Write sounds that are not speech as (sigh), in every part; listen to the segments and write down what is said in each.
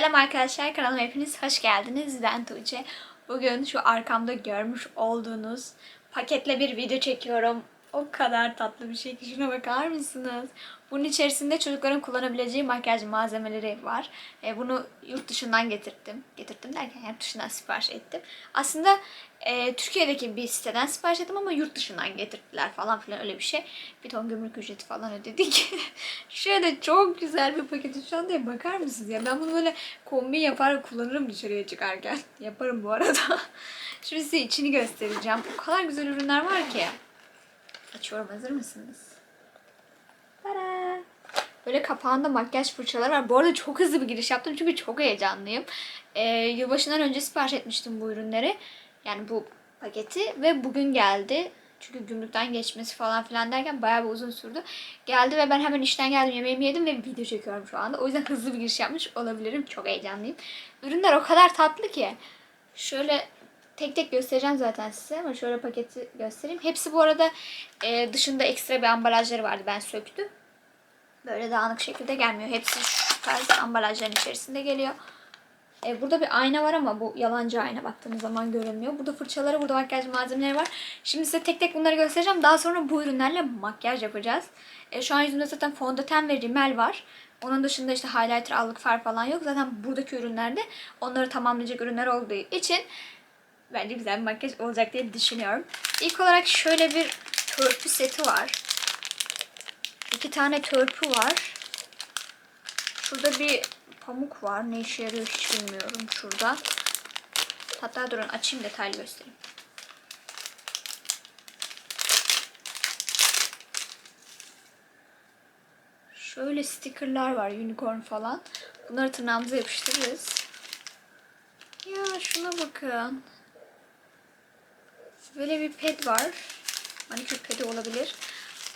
Selam arkadaşlar kanalıma hepiniz hoş geldiniz. Ben Tuğçe. Bugün şu arkamda görmüş olduğunuz paketle bir video çekiyorum. O kadar tatlı bir şey ki şuna bakar mısınız? Bunun içerisinde çocukların kullanabileceği makyaj malzemeleri var. E, bunu yurt dışından getirdim. Getirdim derken yurt dışından sipariş ettim. Aslında e, Türkiye'deki bir siteden sipariş ettim ama yurt dışından getirdiler falan filan öyle bir şey. Bir ton gümrük ücreti falan ödedik. (laughs) Şöyle çok güzel bir paketi şu anda bakar mısınız ya? Ben bunu böyle kombin yapar kullanırım dışarıya çıkarken. (laughs) Yaparım bu arada. Şimdi size içini göstereceğim. O kadar güzel ürünler var ki. Açıyorum hazır mısınız? Tada! Böyle kapağında makyaj fırçaları var. Bu arada çok hızlı bir giriş yaptım çünkü çok heyecanlıyım. Ee, yılbaşından önce sipariş etmiştim bu ürünleri. Yani bu paketi ve bugün geldi. Çünkü gümrükten geçmesi falan filan derken bayağı bir uzun sürdü. Geldi ve ben hemen işten geldim yemeğimi yedim ve video çekiyorum şu anda. O yüzden hızlı bir giriş yapmış olabilirim. Çok heyecanlıyım. Ürünler o kadar tatlı ki. Şöyle tek tek göstereceğim zaten size ama şöyle paketi göstereyim. Hepsi bu arada e, dışında ekstra bir ambalajları vardı. Ben söktüm. Böyle dağınık şekilde gelmiyor. Hepsi şu tarz ambalajların içerisinde geliyor. E, burada bir ayna var ama bu yalancı ayna baktığınız zaman görünmüyor. Burada fırçaları, burada makyaj malzemeleri var. Şimdi size tek tek bunları göstereceğim. Daha sonra bu ürünlerle makyaj yapacağız. E, şu an yüzümde zaten fondöten ve rimel var. Onun dışında işte highlighter, allık far falan yok. Zaten buradaki ürünlerde onları tamamlayacak ürünler olduğu için bence güzel bir makyaj olacak diye düşünüyorum. İlk olarak şöyle bir törpü seti var. İki tane törpü var. Şurada bir pamuk var. Ne işe yarıyor hiç bilmiyorum şurada. Hatta durun açayım detaylı göstereyim. Şöyle stickerlar var. Unicorn falan. Bunları tırnağımıza yapıştırırız. Ya şuna bakın. Böyle bir ped var. Manikür pedi olabilir.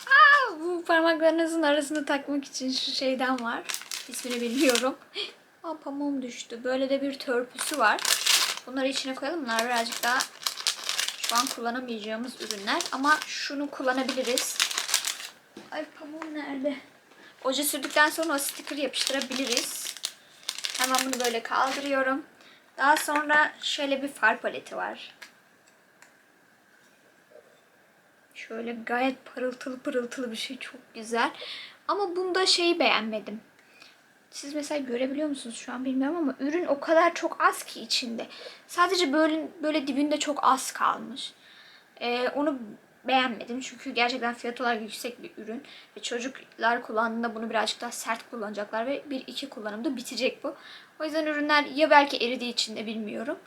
Aa, bu parmaklarınızın arasında takmak için şu şeyden var. İsmini bilmiyorum. (laughs) Aa, pamuğum düştü. Böyle de bir törpüsü var. Bunları içine koyalım. Bunlar birazcık daha şu an kullanamayacağımız ürünler. Ama şunu kullanabiliriz. Ay pamuğum nerede? Oje sürdükten sonra o sticker yapıştırabiliriz. Hemen bunu böyle kaldırıyorum. Daha sonra şöyle bir far paleti var. Şöyle gayet parıltılı pırıltılı bir şey. Çok güzel. Ama bunda şeyi beğenmedim. Siz mesela görebiliyor musunuz şu an bilmiyorum ama ürün o kadar çok az ki içinde. Sadece böyle böyle dibinde çok az kalmış. Ee, onu beğenmedim çünkü gerçekten fiyat olarak yüksek bir ürün ve çocuklar kullandığında bunu birazcık daha sert kullanacaklar ve bir iki kullanımda bitecek bu. O yüzden ürünler ya belki eridiği için de bilmiyorum.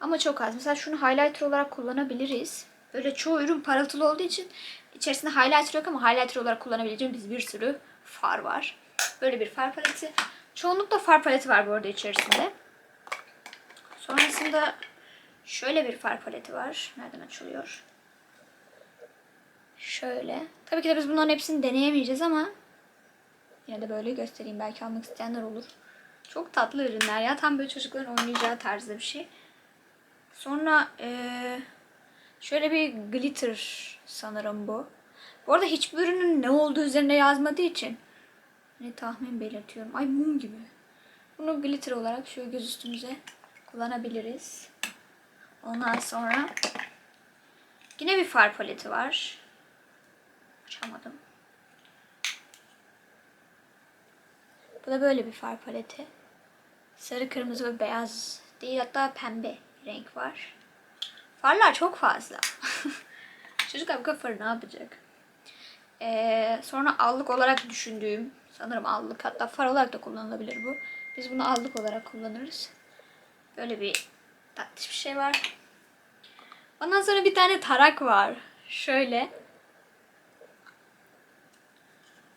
Ama çok az. Mesela şunu highlighter olarak kullanabiliriz. Böyle çoğu ürün parıltılı olduğu için içerisinde highlighter yok ama highlighter olarak kullanabileceğimiz bir sürü far var. Böyle bir far paleti. Çoğunlukla far paleti var bu arada içerisinde. Sonrasında şöyle bir far paleti var. Nereden açılıyor? Şöyle. Tabii ki de biz bunların hepsini deneyemeyeceğiz ama yine de böyle göstereyim. Belki almak isteyenler olur. Çok tatlı ürünler ya. Tam böyle çocukların oynayacağı tarzda bir şey. Sonra ee, şöyle bir glitter sanırım bu. Bu arada hiçbir ürünün ne olduğu üzerinde yazmadığı için hani tahmin belirtiyorum. Ay mum gibi. Bunu glitter olarak şöyle göz üstümüze kullanabiliriz. Ondan sonra yine bir far paleti var. Açamadım. Bu da böyle bir far paleti. Sarı, kırmızı ve beyaz değil hatta pembe renk var. Farlar çok fazla. (laughs) Çocuklar bu kadar farı ne yapacak? Ee, sonra allık olarak düşündüğüm sanırım allık hatta far olarak da kullanılabilir bu. Biz bunu allık olarak kullanırız. Böyle bir tatlış bir şey var. Ondan sonra bir tane tarak var. Şöyle.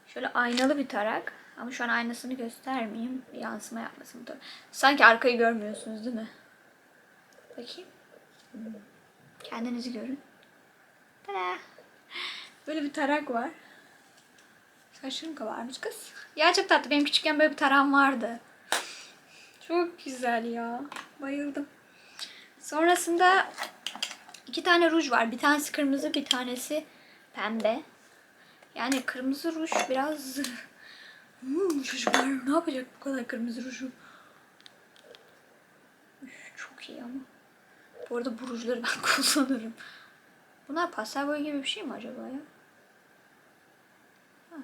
Şöyle aynalı bir tarak. Ama şu an aynasını göstermeyeyim. Yansıma yapmasın. Sanki arkayı görmüyorsunuz değil mi? Bakayım. Kendinizi görün. Tada. Böyle bir tarak var. Saçlarım kabarmış kız. Ya çok tatlı. Benim küçükken böyle bir taram vardı. Çok güzel ya. Bayıldım. Sonrasında iki tane ruj var. Bir tanesi kırmızı, bir tanesi pembe. Yani kırmızı ruj biraz... Hmm, çocuklar ne yapacak bu kadar kırmızı ruju? çok iyi ama. Bu arada bu rujları ben (laughs) kullanırım. Bunlar pastel boya gibi bir şey mi acaba ya? Ha.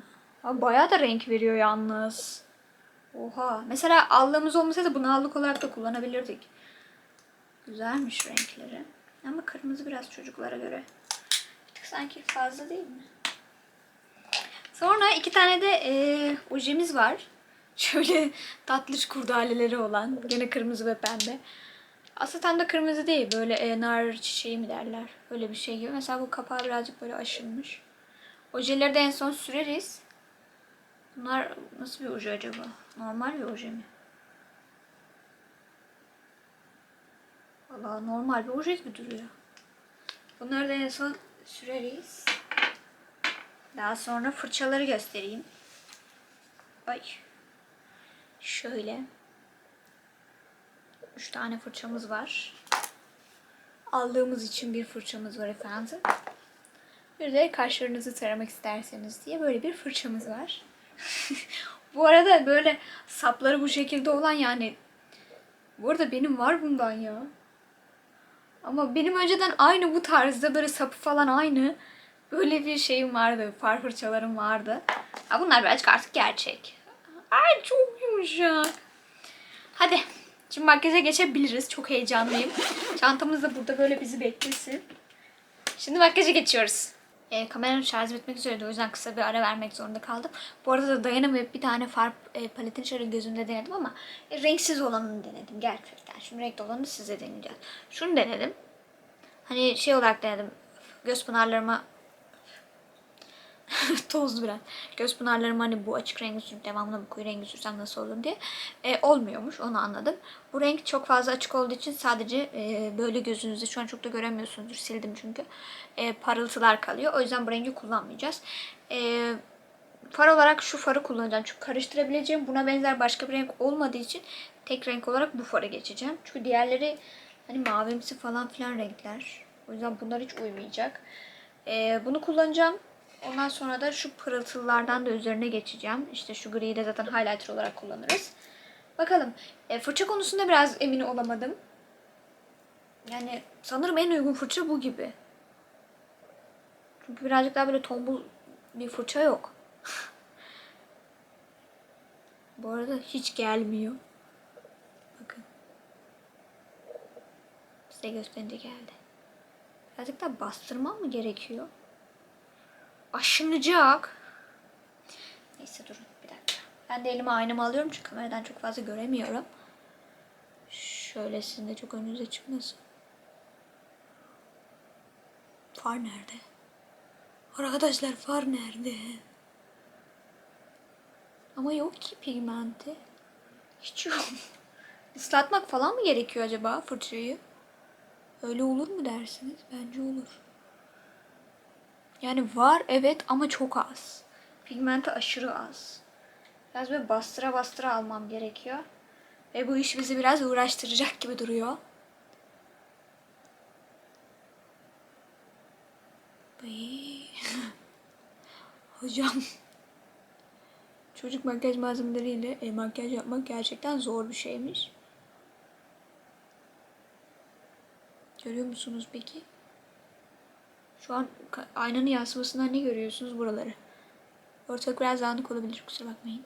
Abi bayağı da renk veriyor yalnız. Oha. Mesela allığımız olmasaydı bunu allık olarak da kullanabilirdik. Güzelmiş renkleri. Ama kırmızı biraz çocuklara göre. Sanki fazla değil mi? Sonra iki tane de e, ojemiz var. (laughs) Şöyle tatlış kurdaleleri olan. Gene kırmızı ve pembe. Aslında tam da kırmızı değil. Böyle e, nar çiçeği mi derler. Öyle bir şey gibi. Mesela bu kapağı birazcık böyle aşınmış. Ojeleri de en son süreriz. Bunlar nasıl bir oje acaba? Normal bir oje mi? Valla normal bir oje gibi duruyor. Bunları da en son süreriz. Daha sonra fırçaları göstereyim. Ay. Şöyle. Üç tane fırçamız var. Aldığımız için bir fırçamız var efendim. Bir de kaşlarınızı taramak isterseniz diye böyle bir fırçamız var. (laughs) bu arada böyle sapları bu şekilde olan yani bu arada benim var bundan ya. Ama benim önceden aynı bu tarzda böyle sapı falan aynı. Böyle bir şeyim vardı. Far fırçalarım vardı. Ha bunlar birazcık artık gerçek. Ay çok yumuşak. Hadi. Şimdi makyaja geçebiliriz. Çok heyecanlıyım. Çantamız da burada böyle bizi beklesin. Şimdi makyaja geçiyoruz. E, kameranın şarjı bitmek üzereydi. O yüzden kısa bir ara vermek zorunda kaldım. Bu arada da dayanamayıp bir tane far e, paletini şöyle gözümde denedim ama e, renksiz olanını denedim gerçekten. Şimdi renkli olanı size deneyeceğiz. Şunu denedim. Hani şey olarak denedim. Göz pınarlarıma (laughs) tozlu biraz. Göz pınarlarıma hani bu açık rengi sürüp devamlı bu koyu rengi sürsem nasıl olur diye. E, olmuyormuş onu anladım. Bu renk çok fazla açık olduğu için sadece e, böyle gözünüzde şu an çok da göremiyorsunuzdur. Sildim çünkü. E, parıltılar kalıyor. O yüzden bu rengi kullanmayacağız. E, far olarak şu farı kullanacağım. Çünkü karıştırabileceğim buna benzer başka bir renk olmadığı için tek renk olarak bu farı geçeceğim. Çünkü diğerleri hani mavimsi falan filan renkler. O yüzden bunlar hiç uymayacak. E, bunu kullanacağım. Ondan sonra da şu pırıltılardan da üzerine geçeceğim. İşte şu griyi de zaten highlighter olarak kullanırız. Bakalım. E, fırça konusunda biraz emin olamadım. Yani sanırım en uygun fırça bu gibi. Çünkü birazcık daha böyle tombul bir fırça yok. (laughs) bu arada hiç gelmiyor. Bakın. Size gösterince geldi. Birazcık daha bastırmam mı gerekiyor? Aşınacak. Neyse durun bir dakika. Ben de elime aynamı alıyorum çünkü kameradan çok fazla göremiyorum. Şöyle sizin de çok önünüze çıkmasın. Far nerede? Arkadaşlar far nerede? Ama yok ki pigmenti. Hiç yok. (laughs) Islatmak falan mı gerekiyor acaba fırçayı? Öyle olur mu dersiniz? Bence olur. Yani var evet ama çok az. Pigmenti aşırı az. Biraz böyle bastıra bastıra almam gerekiyor. Ve bu iş bizi biraz uğraştıracak gibi duruyor. (laughs) Hocam. Çocuk makyaj malzemeleriyle e, makyaj yapmak gerçekten zor bir şeymiş. Görüyor musunuz peki? Şu an aynanın yansımasından ne görüyorsunuz buraları? Ortalık biraz dağınık olabilir kusura bakmayın.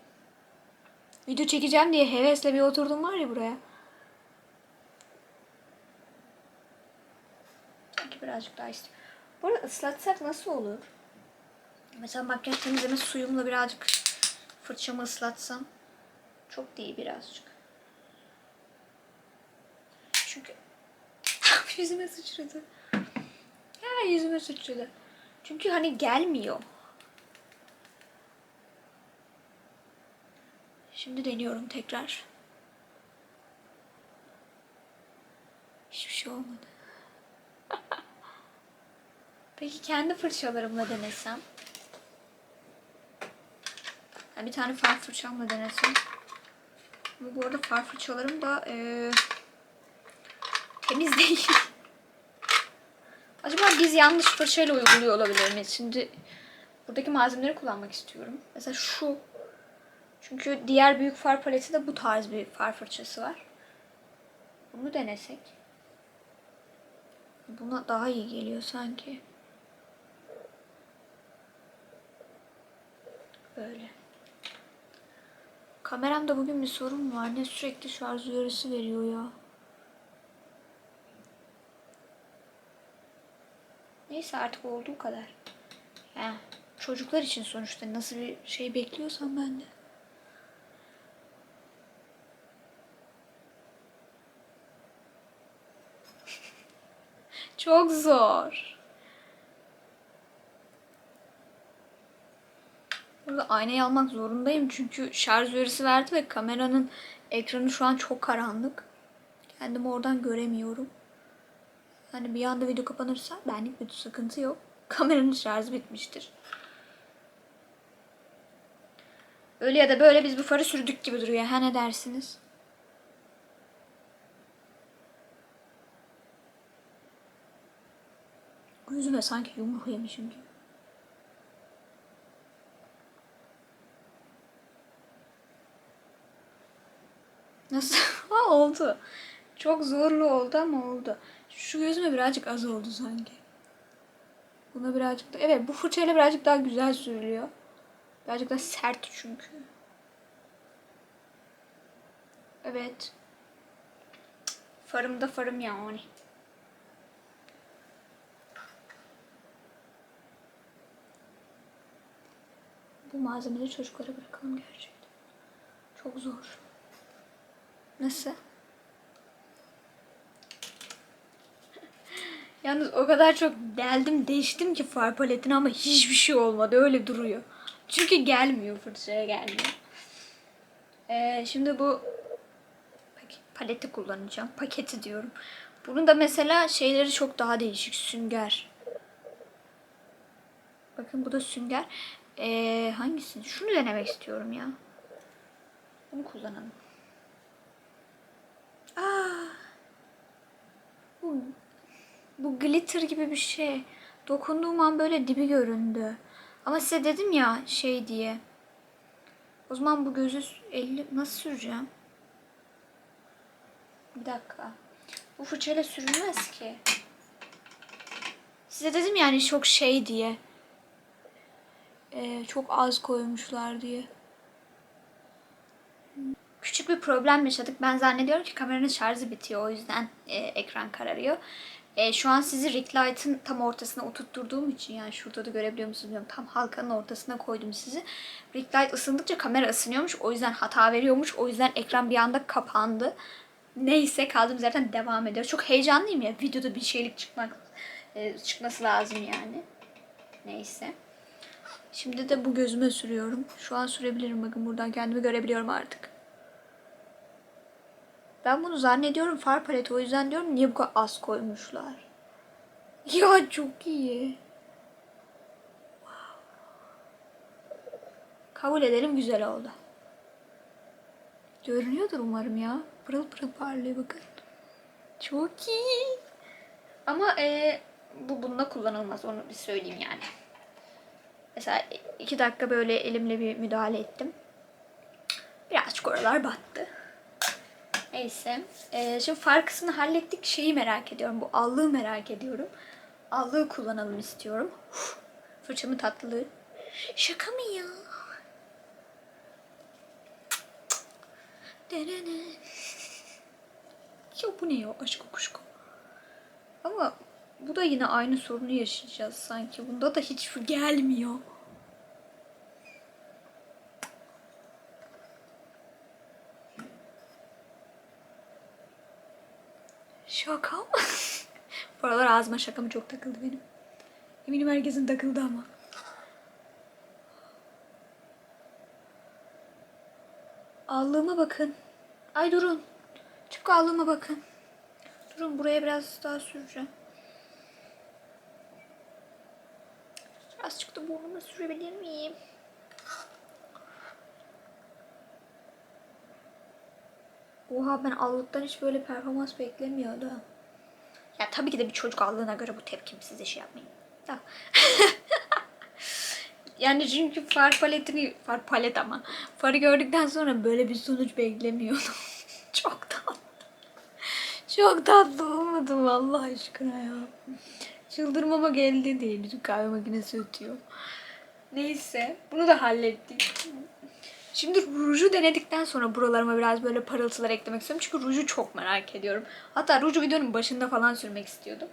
Video çekeceğim diye hevesle bir oturdum var ya buraya. Sanki birazcık daha istiyorum. Bu arada ıslatsak nasıl olur? Mesela makyaj temizleme suyumla birazcık fırçamı ıslatsam. Çok değil birazcık. Çünkü (laughs) yüzüme sıçradı. Ya yüzüme sıçradı. Çünkü hani gelmiyor. Şimdi deniyorum tekrar. Hiçbir şey olmadı. (laughs) Peki kendi fırçalarımla denesem? Yani bir tane far fırçamla denesem. Bu arada far fırçalarım da eee, temiz değil. (laughs) Acaba biz yanlış fırçayla uyguluyor olabilir miyiz? Şimdi buradaki malzemeleri kullanmak istiyorum. Mesela şu. Çünkü diğer büyük far paleti de bu tarz bir far fırçası var. Bunu denesek. Buna daha iyi geliyor sanki. Böyle. Kameramda bugün bir sorun var. Ne sürekli şarj uyarısı veriyor ya. Neyse artık olduğu kadar. Ya çocuklar için sonuçta nasıl bir şey bekliyorsam ben de. (laughs) Çok zor. Burada aynayı almak zorundayım çünkü şarj uyarısı verdi ve kameranın ekranı şu an çok karanlık. Kendimi oradan göremiyorum. Hani bir anda video kapanırsa benlik bir sıkıntı yok. (laughs) Kameranın şarjı bitmiştir. Öyle ya da böyle biz bu farı sürdük gibi duruyor. Ha ne dersiniz? Gözüme sanki yumruk yemişim gibi. Nasıl? (laughs) oldu. Çok zorlu oldu ama oldu. Şu gözüme birazcık az oldu sanki. Buna birazcık da... Evet bu fırçayla birazcık daha güzel sürülüyor. Birazcık daha sert çünkü. Evet. Farım da farım yani. Bu malzemeleri çocuklara bırakalım gerçekten. Çok zor. Nasıl? Yalnız o kadar çok deldim değiştim ki far paletini ama hiçbir şey olmadı. Öyle duruyor. Çünkü gelmiyor fırçaya gelmiyor. Ee, şimdi bu paleti kullanacağım. Paketi diyorum. Bunun da mesela şeyleri çok daha değişik. Sünger. Bakın bu da sünger. Ee, hangisini? Şunu denemek istiyorum ya. Bunu kullanalım. Aa, bu, bu glitter gibi bir şey. Dokunduğum an böyle dibi göründü. Ama size dedim ya şey diye. O zaman bu gözü elli nasıl süreceğim? Bir dakika. Bu fırçayla sürülmez ki. Size dedim yani çok şey diye. Ee, çok az koymuşlar diye. Küçük bir problem yaşadık. Ben zannediyorum ki kameranın şarjı bitiyor. O yüzden e, ekran kararıyor. E, şu an sizi ring light'ın tam ortasına oturtturduğum için yani şurada da görebiliyor musunuz bilmiyorum. Tam halkanın ortasına koydum sizi. Ring light ısındıkça kamera ısınıyormuş. O yüzden hata veriyormuş. O yüzden ekran bir anda kapandı. Neyse kaldığımız yerden devam ediyor. Çok heyecanlıyım ya. Videoda bir şeylik çıkmak e, çıkması lazım yani. Neyse. Şimdi de bu gözüme sürüyorum. Şu an sürebilirim. Bakın buradan kendimi görebiliyorum artık. Ben bunu zannediyorum far paleti. O yüzden diyorum niye bu kadar az koymuşlar. (laughs) Ya çok iyi. Kabul edelim güzel oldu. Görünüyordur umarım ya. Pırıl pırıl parlıyor bakın. Çok iyi. Ama e, bu bununla kullanılmaz onu bir söyleyeyim yani. Mesela iki dakika böyle elimle bir müdahale ettim. Birazcık oralar battı. Neyse. Ee, şimdi far kısmını hallettik. Şeyi merak ediyorum. Bu allığı merak ediyorum. Allığı kullanalım istiyorum. Uf, fırçamın tatlılığı. Şaka mı ya? Ya bu ne ya aşk kuşku. Ama bu da yine aynı sorunu yaşayacağız sanki. Bunda da hiç gelmiyor. Şaka mı? Bu aralar ağzıma şaka mı çok takıldı benim. Eminim herkesin takıldı ama. Allığıma bakın. Ay durun. Çık allığıma bakın. Durun buraya biraz daha süreceğim. Biraz çıktı burnuma sürebilir miyim? Oha ben allıktan hiç böyle performans beklemiyordum. Ya tabii ki de bir çocuk allığına göre bu tepkim size şey yapmayayım. Da. (laughs) yani çünkü far paletini, far palet ama farı gördükten sonra böyle bir sonuç beklemiyordum. (laughs) Çok tatlı. Çok tatlı olmadım Allah aşkına ya. Çıldırmama geldi değil. Bütün kahve makinesi ötüyor. Neyse. Bunu da hallettik. Şimdi ruju denedikten sonra buralarıma biraz böyle parıltılar eklemek istiyorum. Çünkü ruju çok merak ediyorum. Hatta ruju videonun başında falan sürmek istiyordum.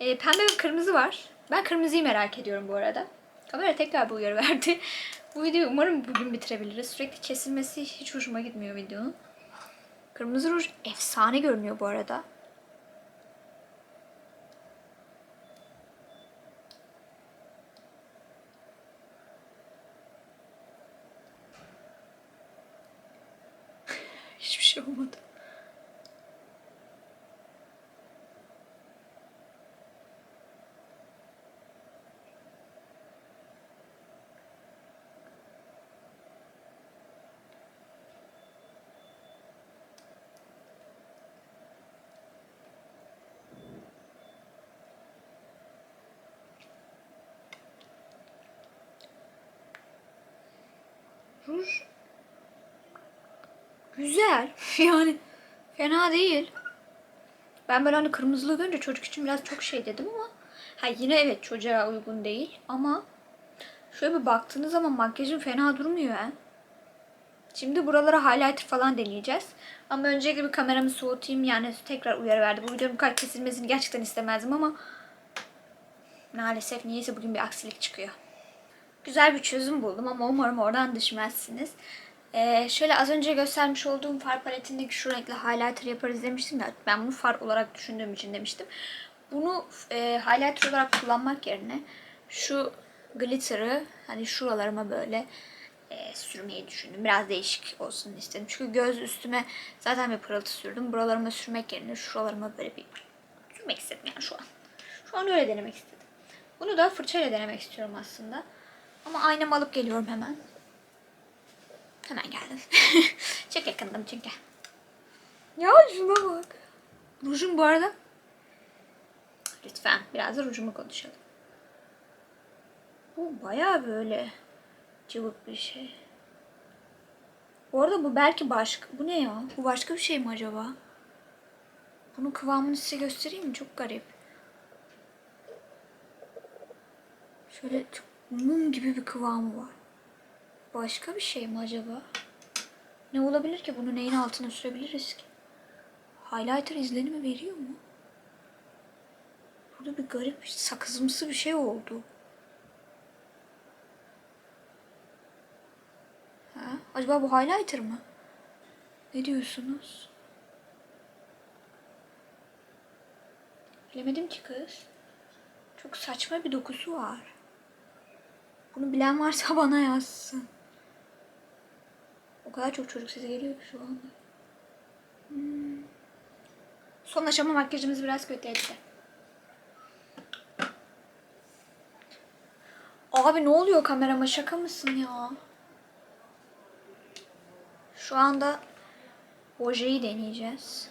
Ee, pembe ve kırmızı var. Ben kırmızıyı merak ediyorum bu arada. Kamera tekrar bir uyarı verdi. (laughs) Bu videoyu umarım bugün bitirebiliriz. Sürekli kesilmesi hiç hoşuma gitmiyor videonun. Kırmızı ruj efsane görünüyor bu arada. Hiçbir şey olmadı. Ruj güzel. (laughs) Yani fena değil. Ben böyle hani kırmızılı görünce çocuk için biraz çok şey dedim ama ha yine evet çocuğa uygun değil ama şöyle bir baktığınız zaman makyajım fena durmuyor ha. Şimdi buralara highlighter falan deneyeceğiz. Ama öncelikle bir kameramı soğutayım yani tekrar uyarı verdi. Bu videonun bu kesilmesini gerçekten istemezdim ama maalesef niyeyse bugün bir aksilik çıkıyor. Güzel bir çözüm buldum ama umarım oradan düşmezsiniz. Ee, şöyle az önce göstermiş olduğum far paletindeki şu renkli highlighter yaparız demiştim ya. Ben bunu far olarak düşündüğüm için demiştim. Bunu e, highlighter olarak kullanmak yerine şu glitter'ı hani şuralarıma böyle e, sürmeyi düşündüm. Biraz değişik olsun istedim. Çünkü göz üstüme zaten bir pırıltı sürdüm. Buralarıma sürmek yerine şuralarıma böyle bir sürmek istedim yani şu an. Şu an öyle denemek istedim. Bunu da fırçayla denemek istiyorum aslında. Ama aynamı alıp geliyorum hemen. Hemen geldim. (laughs) Çok yakındım çünkü. Ya şuna bak. Rujum bu arada. Lütfen biraz da rujumu konuşalım. Bu baya böyle cıvık bir şey. Bu arada bu belki başka... Bu ne ya? Bu başka bir şey mi acaba? Bunun kıvamını size göstereyim mi? Çok garip. Şöyle çok mum gibi bir kıvamı var. Başka bir şey mi acaba? Ne olabilir ki? Bunu neyin altına sürebiliriz ki? Highlighter izlenimi veriyor mu? Burada bir garip sakızımsı bir şey oldu. Ha? Acaba bu highlighter mı? Ne diyorsunuz? Bilemedim ki kız. Çok saçma bir dokusu var. Bunu bilen varsa (laughs) bana yazsın. O kadar çok çocuk sesi geliyor ki şu anda. Hmm. Son aşama makyajımız biraz kötü etti. Abi ne oluyor kamerama şaka mısın ya? Şu anda ojeyi deneyeceğiz.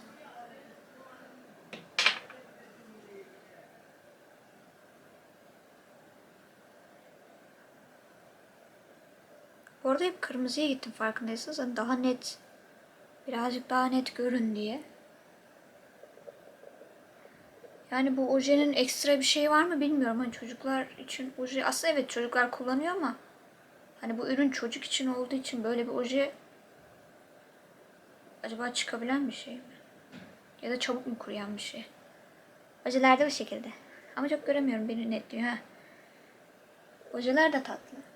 Bu hep kırmızıya gittim farkındaysanız. Hani daha net, birazcık daha net görün diye. Yani bu ojenin ekstra bir şey var mı bilmiyorum. Hani çocuklar için oje aslında evet çocuklar kullanıyor ama hani bu ürün çocuk için olduğu için böyle bir oje acaba çıkabilen bir şey mi? Ya da çabuk mu kuruyan bir şey? Ojelerde bu şekilde. Ama çok göremiyorum beni netliyor ha. Ojeler de tatlı.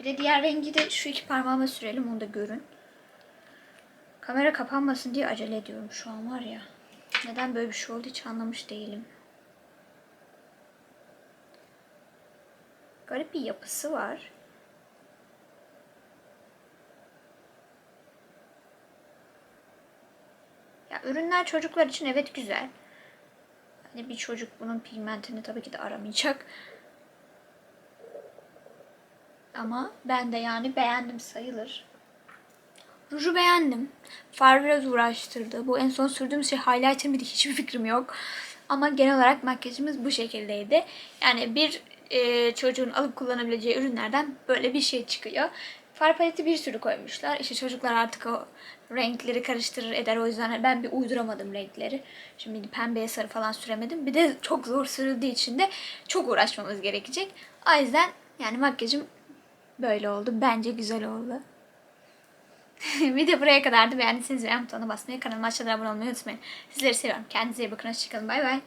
Bir de diğer rengi de şu iki parmağıma sürelim onu da görün. Kamera kapanmasın diye acele ediyorum şu an var ya. Neden böyle bir şey oldu hiç anlamış değilim. Garip bir yapısı var. Ya ürünler çocuklar için evet güzel. Hani bir çocuk bunun pigmentini tabii ki de aramayacak. Ama ben de yani beğendim sayılır. Ruju beğendim. Far biraz uğraştırdı. Bu en son sürdüğüm şey highlighter miydi hiçbir fikrim yok. Ama genel olarak makyajımız bu şekildeydi. Yani bir e, çocuğun alıp kullanabileceği ürünlerden böyle bir şey çıkıyor. Far paleti bir sürü koymuşlar. İşte çocuklar artık o renkleri karıştırır eder. O yüzden ben bir uyduramadım renkleri. Şimdi pembeye sarı falan süremedim. Bir de çok zor sürüldüğü için de çok uğraşmamız gerekecek. O yüzden yani makyajım böyle oldu. Bence güzel oldu. (laughs) Video buraya kadardı. Beğendiyseniz beğen butonuna basmayı, kanalıma aşağıdan abone olmayı unutmayın. Sizleri seviyorum. Kendinize iyi bakın. Hoşçakalın. Bay bay.